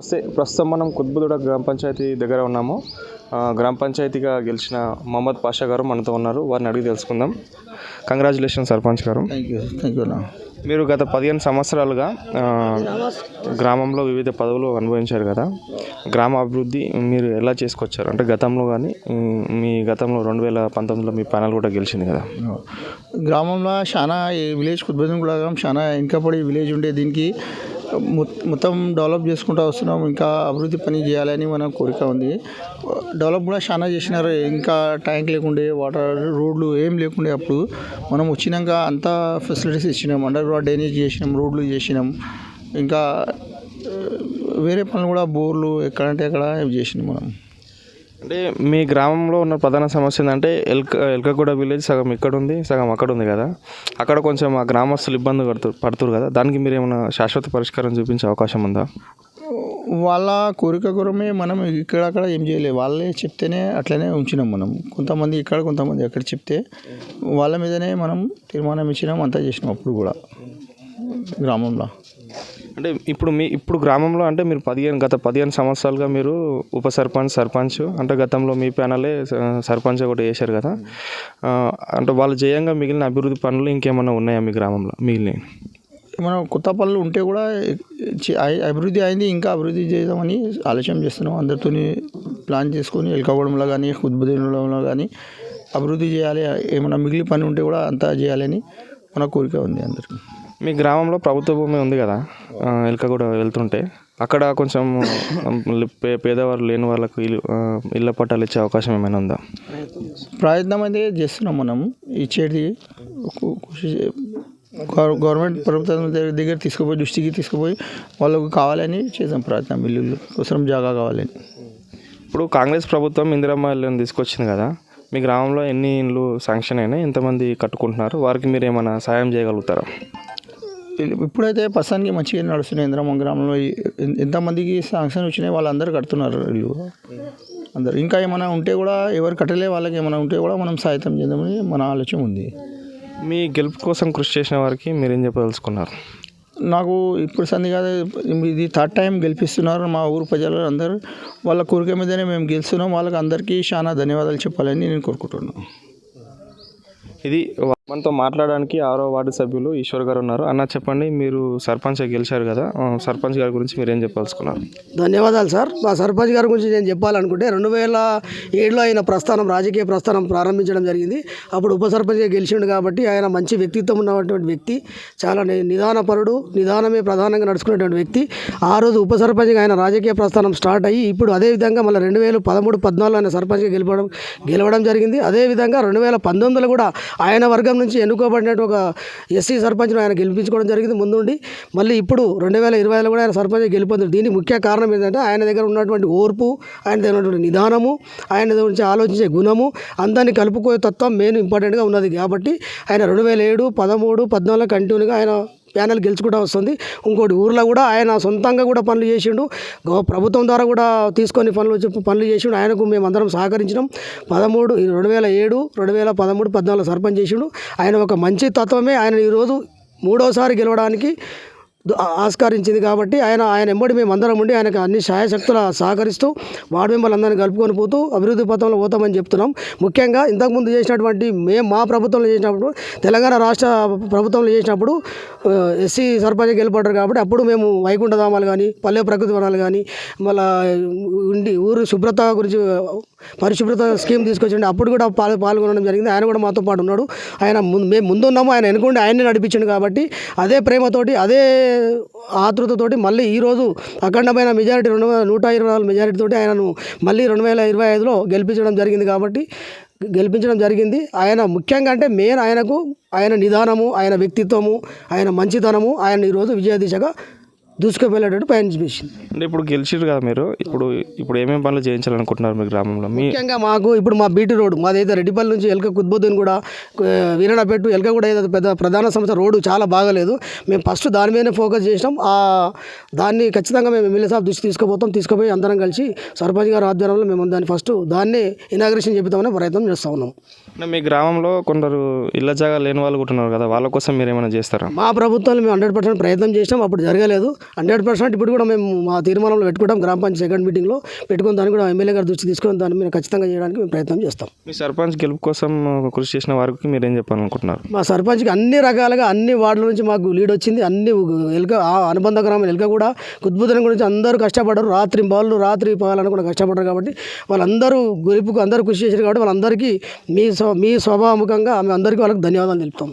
నమస్తే. ప్రస్తుతం మనం కుత్బుదుడ గ్రామ పంచాయతీ దగ్గర ఉన్నాము. గ్రామ పంచాయతీగా గెలిచిన మొహమ్మద్ పాషా గారు మనతో ఉన్నారు. వారిని అడిగి తెలుసుకుందాం. కంగ్రాచులేషన్ సర్పంచ్ గారు. మీరు గత పదిహేను సంవత్సరాలుగా గ్రామంలో వివిధ పదవులు అనుభవించారు కదా. గ్రామ అభివృద్ధి మీరు ఎలా చేసుకొచ్చారు? అంటే గతంలో కానీ మీ గతంలో రెండు వేల పంతొమ్మిదిలో మీ ప్యానల్ కూడా గెలిచింది కదా. గ్రామంలో చాలా ఈ విలేజ్ కుద్బదం కూడా చాలా వెనుకబడి విలేజ్ ఉండే దీనికి మొత్తం డెవలప్ చేసుకుంటూ వస్తున్నాం. ఇంకా అభివృద్ధి పని చేయాలని మన కోరిక ఉంది. డెవలప్ కూడా చాలా చేసినారు. ఇంకా ట్యాంక్ లేకుండే వాటర్ రోడ్లు ఏం లేకుండే అప్పుడు మనం వచ్చినాక అంతా ఫెసిలిటీస్ ఇచ్చినాం. అండర్ గ్రౌండ్ డ్రైనేజ్ చేసినాం రోడ్లు చేసినాం. ఇంకా వేరే పనులు కూడా బోర్లు ఎక్కడంటే అక్కడ చేసినాం మనం. అంటే మీ గ్రామంలో ఉన్న ప్రధాన సమస్య ఏంటంటే ఎల్క ఎల్కగూడ విలేజ్ సగం ఇక్కడ ఉంది సగం అక్కడ ఉంది కదా. అక్కడ కొంచెం ఆ గ్రామస్తులు ఇబ్బంది పడుతు పడుతురు కదా. దానికి మీరు ఏమైనా శాశ్వత పరిష్కారం చూపించే అవకాశం ఉందా? వాళ్ళ కోరిక కోరమే మనం ఇక్కడక్కడ ఏం చేయలేదు వాళ్ళే చెప్తేనే అట్లనే ఉంచినాం మనం. కొంతమంది ఇక్కడ కొంతమంది అక్కడ చెప్తే వాళ్ళ మీదనే మనం తీర్మానం ఇచ్చినాం అంతా చేసినాం అప్పుడు కూడా గ్రామంలో. అంటే ఇప్పుడు మీ ఇప్పుడు గ్రామంలో అంటే మీరు పదిహేను గత పదిహేను సంవత్సరాలుగా మీరు ఉప సర్పంచ్ సర్పంచ్ అంటే గతంలో మీ ప్యానలే స- సర్పంచ్ ఒకటి చేశారు కదా. అంటే వాళ్ళు చేయంగా మిగిలిన అభివృద్ధి పనులు ఇంకేమైనా ఉన్నాయా మీ గ్రామంలో మిగిలిన మనం కొత్త పనులు ఉంటే కూడా అభివృద్ధి అయింది ఇంకా అభివృద్ధి చేద్దామని ఆలోచన చేస్తున్నాం. అందరితో ప్లాన్ చేసుకొని ఎలకవడంలో కానీ ఉద్బోధనలో కానీ అభివృద్ధి చేయాలి. ఏమైనా మిగిలి పని ఉంటే కూడా అంతా చేయాలని మన కోరిక ఉంది అందరికీ. మీ గ్రామంలో ప్రభుత్వ భూమి ఉంది కదా? ఎలక కూడా వెళ్తుంటే అక్కడ కొంచెం పేదవారు లేని వాళ్ళకు ఇల్లు ఇళ్ళ పట్టాలు ఇచ్చే అవకాశం ఏమైనా ఉందా? ప్రయత్నం అయితే చేస్తున్నాం మనం. ఇచ్చేది గవర్నమెంట్ ప్రభుత్వం దగ్గర- తీసుకుపోయి దృష్టికి తీసుకుపోయి వాళ్ళకు కావాలని చేద్దాం ప్రయత్నం. ఇల్లు కోసం జాగా కావాలని ఇప్పుడు కాంగ్రెస్ ప్రభుత్వం ఇందిరమ్మ ఇల్లుని తీసుకొచ్చింది కదా? మీ గ్రామంలో ఎన్ని ఇండ్లు శాంక్షన్ అయినాయి? ఎంతమంది కట్టుకుంటున్నారు? వారికి మీరు ఏమైనా సాయం చేయగలుగుతారా? ఇప్పుడైతే ప్రస్తుతానికి మంచిగా నడుస్తున్నాయి. ఇంద్రమ్మ గ్రామంలో ఎంతమందికి శాంక్షన్ వచ్చినాయి వాళ్ళందరూ కడుతున్నారు ఇల్లు. అందరు ఇంకా ఏమైనా ఉంటే కూడా ఎవరు కట్టలే వాళ్ళకి ఏమైనా ఉంటే కూడా మనం సాహిత్యం చేద్దామని మన ఆలోచన ఉంది. మీ గెలుపు కోసం కృషి చేసిన వారికి మీరేం చెప్పదలుచుకున్నారు? నాకు ఇప్పుడు సంది కాదు ఇది థర్డ్ టైం గెలిపిస్తున్నారు. మా ఊరు ప్రజలు అందరూ వాళ్ళ కోరిక మీదనే మేము గెలుస్తున్నాం. వాళ్ళకి అందరికీ చాలా ధన్యవాదాలు చెప్పాలని నేను కోరుకుంటున్నాను. ఇది మనతో మాట్లాడడానికి ఆరో వార్డు సభ్యులు ఈశ్వర్ గారు ఉన్నారు. అన్న చెప్పండి మీరు సర్పంచ్ గెలిచారు కదా సర్పంచ్ గారి గురించి మీరు ఏం చెప్పాల్సుకున్నారు ధన్యవాదాలు సార్. మా సర్పంచ్ గారి గురించి నేను చెప్పాలనుకుంటే రెండు వేల ఏడులో ఆయన ప్రస్థానం రాజకీయ ప్రస్థానం ప్రారంభించడం జరిగింది. అప్పుడు ఉప సర్పంచ్గా గెలిచిండు కాబట్టి ఆయన మంచి వ్యక్తిత్వం ఉన్నటువంటి వ్యక్తి చాలా నిదానపరుడు నిదానమే ప్రధానంగా నడుచుకునేటువంటి వ్యక్తి. ఆ రోజు ఉప సర్పంచ్గా ఆయన రాజకీయ ప్రస్థానం స్టార్ట్ అయ్యి ఇప్పుడు అదే విధంగా మళ్ళీ రెండు వేల పదమూడు పద్నాలుగు ఆయన సర్పంచ్గా గెలవడం గెలవడం జరిగింది. అదేవిధంగా రెండు వేల పంతొమ్మిదిలో కూడా ఆయన వర్గం నుంచి ఎన్నుకోబడినట్టు ఒక ఎస్సీ సర్పంచ్ను ఆయన గెలిపించుకోవడం జరిగింది ముందుండి. మళ్ళీ ఇప్పుడు రెండు వేల ఇరవైలో కూడా ఆయన సర్పంచ్ గెలిపొందారు. దీనికి ముఖ్య కారణం ఏంటంటే ఆయన దగ్గర ఉన్నటువంటి ఓర్పు ఆయన దగ్గర ఉన్నటువంటి నిదానము ఆయన దగ్గర నుంచి ఆలోచించే గుణము అందరినీ కలుపుకోయే తత్వం మెయిన్ ఇంపార్టెంట్గా ఉన్నది. కాబట్టి ఆయన రెండు వేల ఏడు పదమూడు పద్నాలుగు కంటిన్యూగా ఆయన ప్యానెల్ గెలుచుకుంటా వస్తుంది. ఇంకోటి ఊర్లో కూడా ఆయన సొంతంగా కూడా పనులు చేసిండు. ప్రభుత్వం ద్వారా కూడా తీసుకొని పనులు పనులు చేసిండు. ఆయనకు మేము అందరం సహకరించినాం. పదమూడు రెండు వేల ఏడు రెండు వేల పదమూడు పద్నాలుగు సర్పంచ్ చేసిండు. ఆయన ఒక మంచి తత్వమే. ఆయన ఈరోజు మూడోసారి గెలవడానికి ఆస్కరించింది కాబట్టి ఆయన ఆయన ఎంబడి మేము అందరం ఉండి ఆయనకు అన్ని శాయశక్తుల సహకరిస్తూ వార్డు మెంబర్లు అందరినీ కలుపుకొని పోతూ అభివృద్ధి పథంలో పోతామని చెప్తున్నాం. ముఖ్యంగా ఇంతకుముందు చేసినటువంటి మేము మా ప్రభుత్వంలో చేసినప్పుడు తెలంగాణ రాష్ట్ర ప్రభుత్వంలో చేసినప్పుడు ఎస్సీ సర్పంచ్ గెలుపడ్డారు కాబట్టి అప్పుడు మేము వైకుంఠధామాలు కానీ పల్లె ప్రకృతి వనాలు కానీ మళ్ళీ ఉండి ఊరు శుభ్రత గురించి పరిశుభ్రత స్కీమ్ తీసుకొచ్చిండి. అప్పుడు కూడా పాల్ పాల్గొనడం జరిగింది. ఆయన కూడా మాతో పాటు ఉన్నాడు. ఆయన ముందు మేము ముందున్నాము. ఆయన వెనుకుండి ఆయన్ని నడిపించిండు కాబట్టి అదే ప్రేమతోటి అదే ఆతృతతోటి మళ్ళీ ఈరోజు అఖండమైన మెజారిటీ రెండు వేల నూట ఇరవై నాలుగు మెజారిటీతోటి ఆయనను మళ్ళీ రెండు వేల ఇరవై ఐదులో గెలిపించడం జరిగింది కాబట్టి గెలిపించడం జరిగింది. ఆయన ముఖ్యంగా అంటే మెయిన్ ఆయనకు ఆయన నిదానము ఆయన వ్యక్తిత్వము ఆయన మంచితనము ఆయన ఈరోజు విజయ దిశగా దూసుకువెళ్ళేటట్టు పయనించింది అంటే ఇప్పుడు గెలిచిరు కదా మీరు. ఇప్పుడు ఇప్పుడు ఏమేమి పనులు చేయించాలనుకుంటున్నారు మీ గ్రామంలో? మీ ముఖ్యంగా మాకు ఇప్పుడు మా బీటీ రోడ్ మాదైతే రెడ్డిపల్లి నుంచి ఎలక కుద్బుద్దీన్ కూడా వీరనపెట్టు ఎలక కూడా ఏదో పెద్ద ప్రధాన సంస్థ రోడ్డు చాలా బాగలేదు. మేము ఫస్ట్ దాని మీదనే ఫోకస్ చేసినాం. ఆ దాన్ని ఖచ్చితంగా మేము ఎమ్మెల్యే సాబ్ దృష్టి తీసుకుపోతాం తీసుకుపోయి అందరం కలిసి సర్పంచ్ గారి ఆధ్వర్యంలో మేము దాన్ని ఫస్ట్ దాన్ని ఇనాగ్రేషన్ చెబుతామని ప్రయత్నం చేస్తూ ఉన్నాం. మీ గ్రామంలో కొందరు ఇళ్ళ జాగా లేని వాళ్ళు కూడా ఉన్నారు కదా వాళ్ళ కోసం మీరు ఏమైనా చేస్తారా? మా ప్రభుత్వంలో మేము హండ్రెడ్ పర్సెంట్ ప్రయత్నం చేసినాం అప్పుడు జరగలేదు. హండ్రెడ్ పర్సెంట్ ఇప్పుడు కూడా మేము మా తీర్మానంలో పెట్టుకుంటాం గ్రామ పంచాయతీ సెకండ్ మీటింగ్లో. పెట్టుకుని దాన్ని కూడా ఎమ్మెల్యే గారి దృష్టి తీసుకొని దాన్ని మేము ఖచ్చితంగా చేయడానికి మేము ప్రయత్నం చేస్తాం. మీ సర్పంచ్ గెలుపు కోసం కృషి చేసిన వారికి మీరు ఏం చెప్పాలనుకుంటున్నారు? మా సర్పంచ్కి అన్ని రకాలుగా అన్ని వార్డుల నుంచి మాకు లీడ్ వచ్చింది. అన్ని ఎలుక ఆ అనుబంధ గ్రామం ఎలుక కూడా కుద్బుద్ధం గురించి అందరూ కష్టపడ్డారు రాత్రి బాళ్ళు రాత్రి పాలని కూడా కష్టపడ్డారు కాబట్టి వాళ్ళందరూ గెలుపుకు అందరూ కృషి చేశారు కాబట్టి వాళ్ళందరికీ మీ స్వ మీ స్వభావముఖంగా మేము అందరికీ వాళ్ళకి ధన్యవాదాలు తెలుపుతాం.